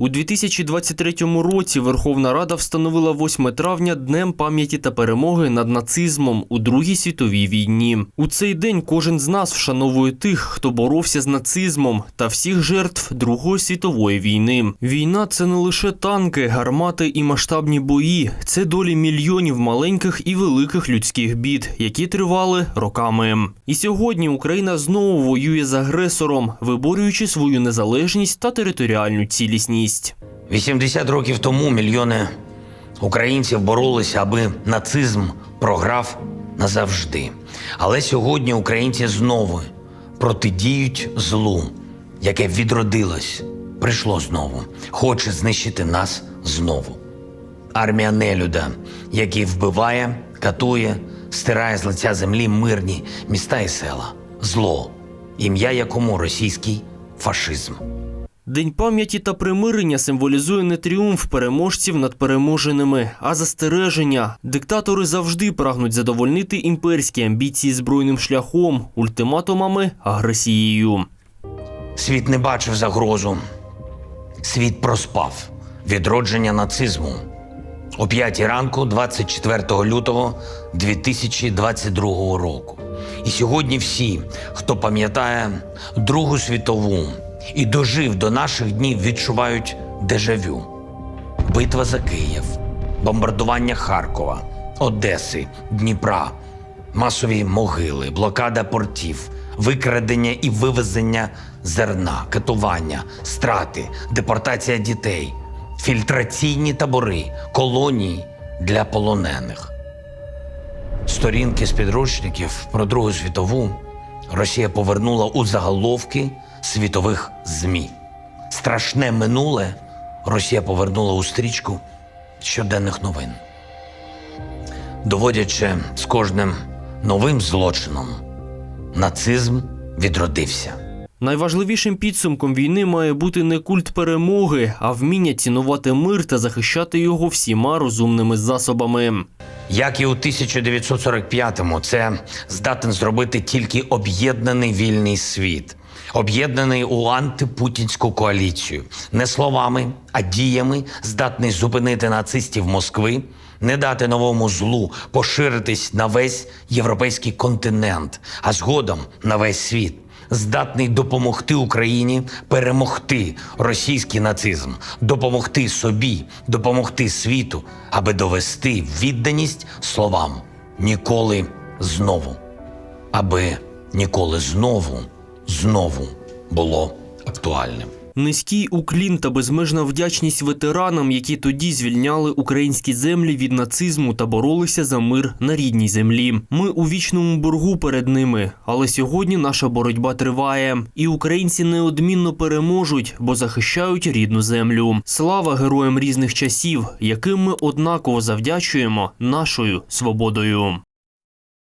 У 2023 році Верховна Рада встановила 8 травня Днем пам'яті та перемоги над нацизмом у Другій світовій війні. У цей день кожен з нас вшановує тих, хто боровся з нацизмом та всіх жертв Другої світової війни. Війна це не лише танки, гармати і масштабні бої, це долі мільйонів маленьких і великих людських бід, які тривали роками. І сьогодні Україна знову воює з агресором, виборюючи свою незалежність та територіальну цілісність. 80 років тому мільйони українців боролися, аби нацизм програв назавжди. Але сьогодні українці знову протидіють злу, яке відродилось, прийшло знову, хоче знищити нас знову. Армія нелюда, який вбиває, катує, стирає з лиця землі мирні міста і села. Зло, ім'я якому російський фашизм. День пам'яті та примирення символізує не тріумф переможців над переможеними, а застереження. Диктатори завжди прагнуть задовольнити імперські амбіції збройним шляхом, ультиматумами, агресією. Світ не бачив загрозу. Світ проспав відродження нацизму. О 5 ранку, 24 лютого 2022 року. І сьогодні всі, хто пам'ятає Другу світову і дожив до наших днів, відчувають дежавю. Битва за Київ, бомбардування Харкова, Одеси, Дніпра, масові могили, блокада портів, викрадення і вивезення зерна, катування, страти, депортація дітей, фільтраційні табори, колонії для полонених. Сторінки з підручників про Другу світову Росія повернула у заголовки світових ЗМІ. Страшне минуле Росія повернула у стрічку щоденних новин, доводячи з кожним новим злочином, нацизм відродився. Найважливішим підсумком війни має бути не культ перемоги, а вміння цінувати мир та захищати його всіма розумними засобами. Як і у 1945-му, це здатен зробити тільки об'єднаний вільний світ, об'єднаний у антипутінську коаліцію, не словами, а діями, здатний зупинити нацистів Москви, не дати новому злу поширитись на весь європейський континент, а згодом на весь світ. Здатний допомогти Україні перемогти російський нацизм, допомогти собі, допомогти світу, аби довести відданість словам ніколи знову, аби ніколи знову, знову було актуальним. Низький уклін та безмежна вдячність ветеранам, які тоді звільняли українські землі від нацизму та боролися за мир на рідній землі. Ми у вічному боргу перед ними, але сьогодні наша боротьба триває, і українці неодмінно переможуть, бо захищають рідну землю. Слава героям різних часів, яким ми однаково завдячуємо нашою свободою.